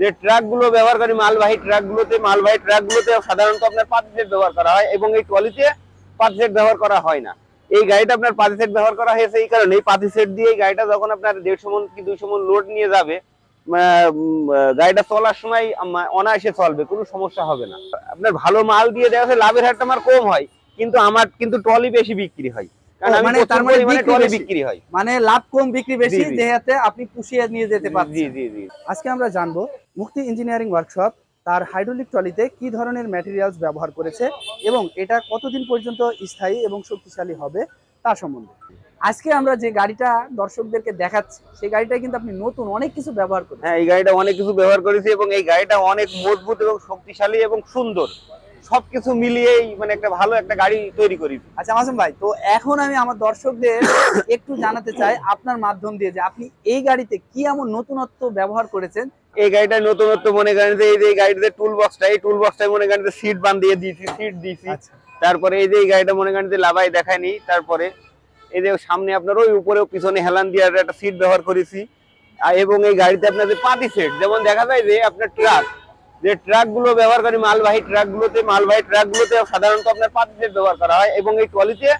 যে ট্রাকগুলো ব্যবহারকারী মালবাহী ট্রাক গুলোতে মালবাহী ট্রাক গুলোতে সাধারণত আপনার পাতি সেট ব্যবহার করা হয় এবং এই ট্রলিতে পাতি সেট ব্যবহার করা হয় না। এই গাড়িটা আপনার পাতি সেট ব্যবহার করা হয়েছে এই কারণে। এই পাতি সেট দিয়ে এই গাড়িটা যখন আপনার দেড়শো মন কি দুইশো মন লোড নিয়ে যাবে গাড়িটা চলার সময় অনায়াসে চলবে, কোনো সমস্যা হবে না। আপনার ভালো মাল দিয়ে দেওয়া লাভের হারটা আমার কম হয়, কিন্তু আমার, কিন্তু ট্রলি বেশি বিক্রি হয়। মানে প্রচুর তার পরিমাণে বিক্রি ট্রলি বেশি। বিক্রি লাভ কম বিক্রি বেশি জি, জি। যেহেতু আপনি পুষিয়ে নিয়ে যেতে জি জি জি। আজকে আমরা জানব মুক্তি ইঞ্জিনিয়ারিং ওয়ার্কশপ তার হাইড্রোলিক ট্রলিতে কি ধরনের ম্যাটেরিয়ালস ব্যবহার করেছে এবং এটা কতদিন পর্যন্ত স্থায়ী এবং শক্তিশালী হবে তা সম্বন্ধে। আজকে আমরা যে গাড়িটা দর্শকদেরকে দেখাচ্ছি সেই গাড়িটা কিন্তু আপনি নতুন অনেক কিছু ব্যবহার করেন হ্যাঁ এই গাড়িটা অনেক কিছু ব্যবহার করেছি এবং এই গাড়িটা অনেক মজবুত এবং শক্তিশালী এবং সুন্দর। সবকিছু মিলিয়েই মানে একটা ভালো একটা গাড়ি তৈরি করি। আচ্ছা মাসুম ভাই তো এখন আমি আমার দর্শকদের একটু জানাতে চাই আপনার মাধ্যম দিয়ে যে আপনি এই গাড়িতে কি এমন নতুনত্ব ব্যবহার করেছেন? এই গাড়িটা নতুনত্ব মনে করেন যে এই যে গাড়িতে টুল বক্সটা এই টুল বক্সটাই মনে করেন যে সিট বান্ধিয়ে দিয়েছি সিট দিয়েছি। আচ্ছা। তারপরে এই যে এই গাড়িটা মনে করেন যে লাভাই দেখায়নি তারপরে এই যে সামনে আপনার ওই উপরেও পিছনে হেলান দিয়ে একটা সিট ব্যবহার করেছি। এবং এই গাড়িতে আপনার যে পাতি সেট যেমন দেখা যায় যে আপনার ট্রাক যে ট্রাকগুলো ব্যবহারকারী মালবাহী ট্রাক গুলোতে মালবাহী ট্রাক গুলোতে সাধারণত আপনার পাতি সেট ব্যবহার করা হয় এবং এই ট্রলিতে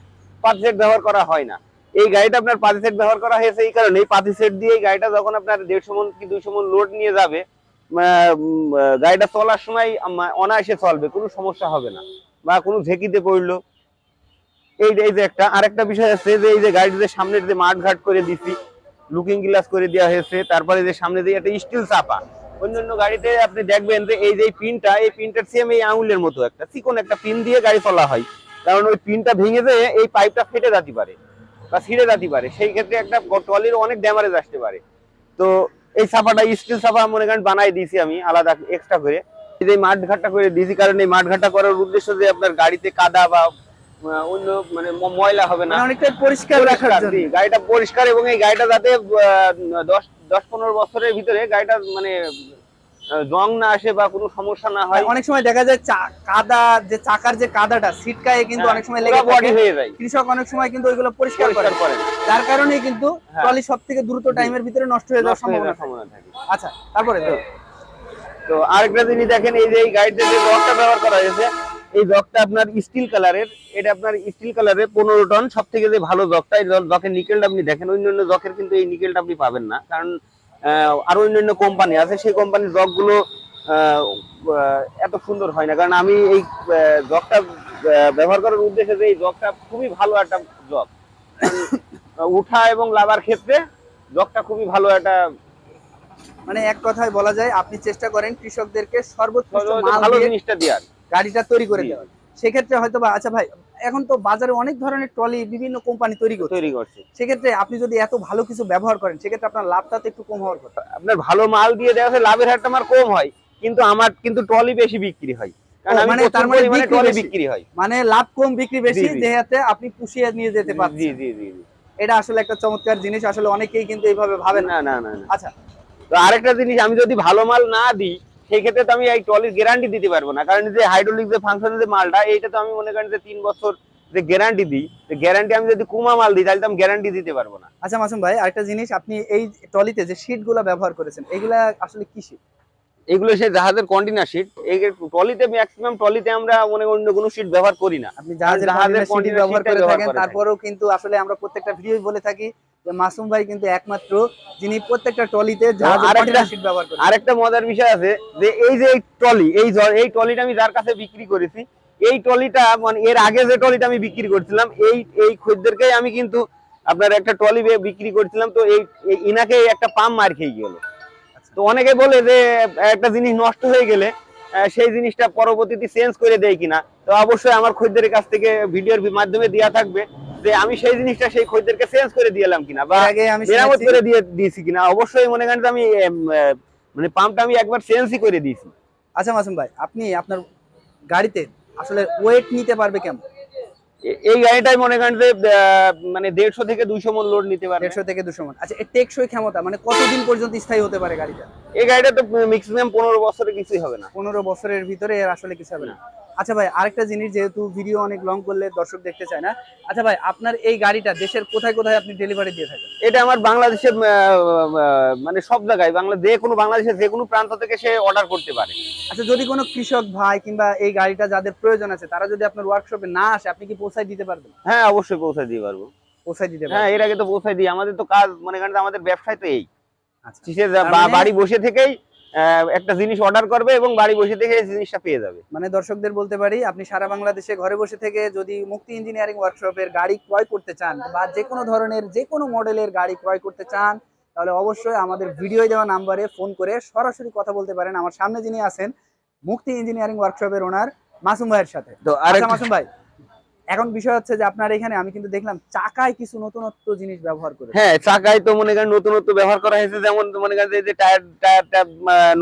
পাতি সেট ব্যবহার করা হয় না। এই গাড়িটা আপনার পাতি সেট ব্যবহার করা হয়েছে এই কারণে। এই পাতি সেট দিয়ে এই গাড়িটা যখন আপনার দেড়শো মন কি দুইশো মন লোড নিয়ে যাবে গাড়িটা চলার সময় অনায়াসে চলবে, কোনো সমস্যা হবে না বা কোনো ঝেঁকিতে পড়ল। এই যে- এই যে একটা, আরেকটা বিষয় আছে যে, এই যে গাড়িতে সামনের যে মাঠ ঘাট করে দিছি লুকিং গ্লাস করে দেওয়া হয়েছে, তারপরে যে সামনে দিয়ে একটা স্টিল চাপা অন্যান্য গাড়িতে আপনি দেখবেন যে এই যে পিনটা এই পিনটার সেম এই আঙুলের মতো একটা চিকন একটা পিন দিয়ে গাড়ি চলা হয়। কারণ ওই পিনটা ভেঙে যেয়ে এই পাইপটা ফেটে যেতে পারে বা ছিঁড়ে যেতে পারে। সেই ক্ষেত্রে একটা ট্রলির অনেক ড্যামারেজ আসতে পারে। তো এই চাপাটা স্টিল চাপা মনে করেন বানাই দিয়েছি আমি, আলাদা এক্সট্রা করে। এই মাঠ ঘাটটা করে দিয়েছি, কারণ এই মাঠ ঘাটটা করার উদ্দেশ্য যে আপনার গাড়িতে কাদা বা অন্য মানে ময়লা হবে না। মানে অনেকটা পরিষ্কার রাখার জন্য। গাড়িটা পরিষ্কার এবং এই গাড়িটা যাতে দশ দশ পনেরো বছরের ভিতরে গাড়িটা মানে জং না আসে বা কোনো সমস্যা না হয়। অনেক সময় দেখা যায় কাদা যে চাকার যে কাদাটা সিটকায়ে কিন্তু অনেক সময় লেগে বডি হয়ে যায়। কৃষক অনেক সময় কিন্তু ওইগুলো পরিষ্কার করে। যার কারণেই কিন্তু হ্যাঁ। ট্রলি সব থেকে দ্রুত টাইমের ভিতরে নষ্ট হয়ে যাওয়ার হয়ে সম্ভাবনা থাকে। আচ্ছা তারপরে তো। তো আরেকটা জিনিস দেখেন এই যে এই গাড়িতে যে জগটা ব্যবহার করা হয়েছে এই জগটা আপনার স্টিল কালারের এটা আপনার স্টিল কালারের পনেরো টন সব থেকে যে ভালো জগটা এই জকের নিকেলটা আপনি দেখেন অন্যান্য জকের কিন্তু এই নিকেলটা আপনি পাবেন না। কারণ আরও অন্যান্য কোম্পানি আছে সেই কোম্পানির জগগুলো এত সুন্দর হয় না। কারণ আমি এই জগটা ব্যবহার করার উদ্দেশ্যে যে এই জগটা খুবই ভালো একটা জগ। উঠা এবং লাভার ক্ষেত্রে জগটা খুবই ভালো একটা মানে এক কথায় বলা যায় আপনি চেষ্টা করেন কৃষকদেরকে মাল ভালো জিনিসটা দেওয়ার। গাড়িটা তৈরি করে দেওয়া। সেক্ষেত্রে হয়তো বা আচ্ছা ভাই এখন তো বাজারে অনেক ধরনের ট্রলি বিভিন্ন কোম্পানি তৈরি করছে। তৈরি করছে। সেক্ষেত্রে আপনি যদি এত ভালো কিছু ব্যবহার করেন সেক্ষেত্রে আপনার লাভটা তো একটু কম হওয়ার কথা। আপনার ভালো মাল দিয়ে দেওয়া আছে লাভের হারটা আমার কম হয় কিন্তু আমার কিন্তু ট্রলি বেশি বিক্রি হয়। কারণ ও, আমি মানে তার মানে বিক্রি ট্রলি বিক্রি হয়। মানে লাভ কম বিক্রি বেশি জি, জি। যেহেতু আপনি পুষিয়ে নিয়ে যেতে জি পারছেন। জি জি জি। এটা আসলে একটা চমৎকার জিনিস আসলে অনেকেই কিন্তু এইভাবে ভাবেন না। না না না না। আচ্ছা। তো আরেকটা জিনিস আমি যদি ভালো মাল না দিই সেই ক্ষেত্রে তো আমি এই ট্রলির গ্যারান্টি দিতে পারব না। কারণ যে হাইড্রোলিক যে ফাংশন যে মালটা, এইটা তো আমি মনে করেন যে তিন বছর যে গ্যারান্টি দিই গ্যারান্টি আমি যদি কুমা মাল দিই, তাহলে তো আমি গ্যারান্টি দিতে পারব না। আচ্ছা মাসুম ভাই, আরেকটা জিনিস, আপনি এই ট্রলিতে যে শীটগুলো ব্যবহার করেছেন, এগুলা আসলে কি শীট এগুলো সেই জাহাজের কন্টেনার শিট এই ট্রলিতে ম্যাক্সিমাম ট্রলিতে আমরা মনে অন্য কোনো শিট ব্যবহার করি না। আপনি জাহাজের জাহাজের কন্টেনার ব্যবহার করে থাকেন তারপরেও কিন্তু আসলে আমরা প্রত্যেকটা ভিডিওই বলে থাকি যে মাসুম ভাই কিন্তু একমাত্র যিনি প্রত্যেকটা ট্রলিতে জাহাজের আরেকটা- কন্টেনার ব্যবহার করেন। আরেকটা মজার বিষয় আছে যে এই যে ট্রলি এই এই ট্রলিটা আমি যার কাছে বিক্রি করেছি এই ট্রলিটা মানে এর আগে যে ট্রলিটা আমি বিক্রি করছিলাম এই এই খদ্দেরকেই আমি কিন্তু আপনার একটা ট্রলি বিক্রি করছিলাম তো এই এই ইনাকে একটা পাম্প মার খেয়ে গেল। তো অনেকে বলে যে একটা জিনিস নষ্ট হয়ে গেলে সেই জিনিসটা পরবর্তীতে চেঞ্জ করে দেয় কিনা। তো অবশ্যই আমার খদ্দের কাছ থেকে ভিডিওর মাধ্যমে দেওয়া থাকবে যে আমি সেই জিনিসটা সেই খদ্দেরকে চেঞ্জ করে দিয়েলাম কিনা বা মেরামত করে দিয়ে দিয়েছি কিনা। অবশ্যই মনে করেন যে আমি মানে পাম্পটা আমি একবার চেঞ্জই করে দিয়েছি। আচ্ছা মাসুম ভাই আপনি আপনার গাড়িতে আসলে ওয়েট নিতে পারবে কেমন? এই গাড়িটাই মনে করেন যে আহ, মানে দেড়শো থেকে দুইশো মন লোড নিতে পারে দেড়শো থেকে দুশো মন। আচ্ছা টেকসই ক্ষমতা মানে কতদিন পর্যন্ত স্থায়ী হতে পারে গাড়িটা? এই গাড়িটা তো ম্যাক্সিমাম পনেরো বছরের কিছুই হবে না। পনেরো বছরের ভিতরে এর আসলে কিছু হবে না। আচ্ছা ভাই আরেকটা জিনিস যেহেতু ভিডিও অনেক লং করলে দর্শক দেখতে চায় না। আচ্ছা ভাই আপনার এই গাড়িটা দেশের কোথায় কোথায় আপনি ডেলিভারি দিয়ে থাকেন? এটা আমার বাংলাদেশের মানে সব জায়গায় বাংলা যে কোনো বাংলাদেশের যে কোনো প্রান্ত থেকে সে অর্ডার করতে পারে। আচ্ছা যদি কোনো কৃষক ভাই কিংবা এই গাড়িটা যাদের প্রয়োজন আছে তারা যদি আপনার ওয়ার্কশপে না আসে আপনি কি পৌঁছায় দিতে পারবেন? হ্যাঁ অবশ্যই পৌঁছে দিতে পারব। পৌঁছায় দিতে হ্যাঁ এর আগে তো পৌঁছাই দিই। আমাদের তো কাজ মনে আমাদের ব্যবসায় তো এই। আচ্ছা। মানে- বাড়ি বসে থেকেই একটা জিনিস অর্ডার করবে এবং বাড়ি বসে থেকে এই জিনিসটা পেয়ে যাবে। মানে দর্শকদের বলতে পারি আপনি সারা বাংলাদেশে ঘরে বসে থেকে যদি মুক্তি ইঞ্জিনিয়ারিং ওয়ার্কশপের গাড়ি ক্রয় করতে চান বা যে কোনো ধরনের যে কোনো মডেলের গাড়ি ক্রয় করতে চান তাহলে অবশ্যই আমাদের ভিডিও দেওয়া নাম্বারে ফোন করে সরাসরি কথা বলতে পারেন। আমার সামনে যিনি আছেন মুক্তি ইঞ্জিনিয়ারিং ওয়ার্কশপের ওনার মাসুম ভাইয়ের সাথে। তো আচ্ছা আরেকটা মাসুম ভাই। এখন বিষয় হচ্ছে যে আপনার এখানে আমি কিন্তু দেখলাম চাকায় কিছু নতুনত্ব জিনিস ব্যবহার করে হ্যাঁ চাকায় তো মনে করেন নতুনত্ব ব্যবহার করা হয়েছে যেমন মনে করেন যে টায়ার টায়ারটা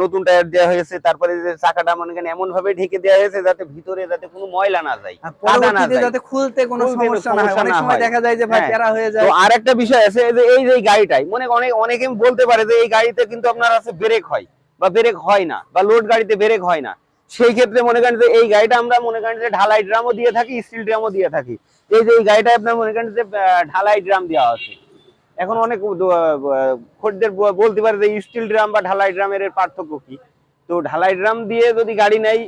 নতুন টায়ার দেওয়া হয়েছে তারপরে যে চাকাটা মনে করেন এমন ভাবে ঢেকে দেওয়া হয়েছে যাতে ভিতরে যাতে কোনো ময়লা না যায় কাদা না যায়। যাতে খুলতে কোনো সমস্যা না হয়। অনেক সময় দেখা যায় যে ভাই হ্যাঁ। প্যারা হয়ে তো যায়। আর একটা বিষয় আছে যে এই যে গাড়িটাই মনে অনেক অনেকে বলতে পারে যে এই গাড়িতে কিন্তু আপনার আছে ব্রেক হয় বা ব্রেক হয় না বা লোড গাড়িতে ব্রেক হয় না। সেই ক্ষেত্রে মনে করেন যে এই গাড়িটা আমরা মনে করেন যে ঢালাই ড্রামও দিয়ে থাকি স্টিল ড্রামও দিয়ে থাকি। এই যে এই গাড়িটা আপনার মনে করেন যে ঢালাই ড্রাম দেওয়া আছে। এখন অনেক খদ্দের বলতে পারে যে স্টিল ড্রাম বা ঢালাই ড্রামের পার্থক্য কি? তো ঢালাই ড্রাম দিয়ে যদি গাড়ি নেই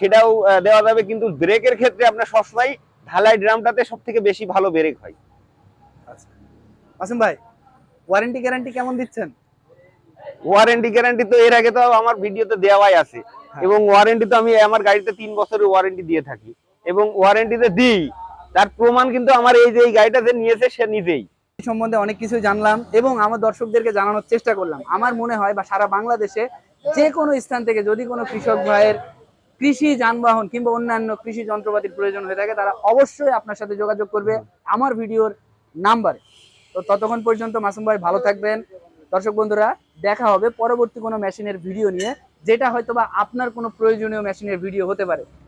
সেটাও দেওয়া যাবে কিন্তু ব্রেকের ক্ষেত্রে আপনার সবসময় ঢালাই ড্রামটাতে সব থেকে বেশি ভালো ব্রেক হয়। মাসুম ভাই ওয়ারেন্টি গ্যারান্টি কেমন দিচ্ছেন? ওয়ারেন্টি গ্যারান্টি তো এর আগে তো আমার ভিডিওতে দেওয়াই আছে। এবং ওয়ারেন্টি তো আমি আমার গাড়িতে তিন বছরের ওয়ারেন্টি দিয়ে থাকি। এবং ওয়ারেন্টিতে দিই। তার প্রমাণ কিন্তু আমার এই যে এই গাড়িটা যে নিয়েছে সে নিজেই। সম্বন্ধে অনেক কিছু জানলাম এবং আমার দর্শকদেরকে জানানোর চেষ্টা করলাম। আমার মনে হয় বা সারা বাংলাদেশে যে কোনো স্থান থেকে যদি কোনো কৃষক ভাইয়ের কৃষি যানবাহন কিংবা অন্যান্য কৃষি যন্ত্রপাতির প্রয়োজন হয়ে থাকে তারা অবশ্যই আপনার সাথে যোগাযোগ করবে আমার ভিডিওর নাম্বারে। তো ততক্ষণ পর্যন্ত মাসুম ভাই ভালো থাকবেন। দর্শক বন্ধুরা দেখা হবে পরবর্তী কোনো মেশিনের ভিডিও নিয়ে। যেটা হয়তো বা আপনার কোনো প্রয়োজনীয় মেশিনের ভিডিও হতে পারে।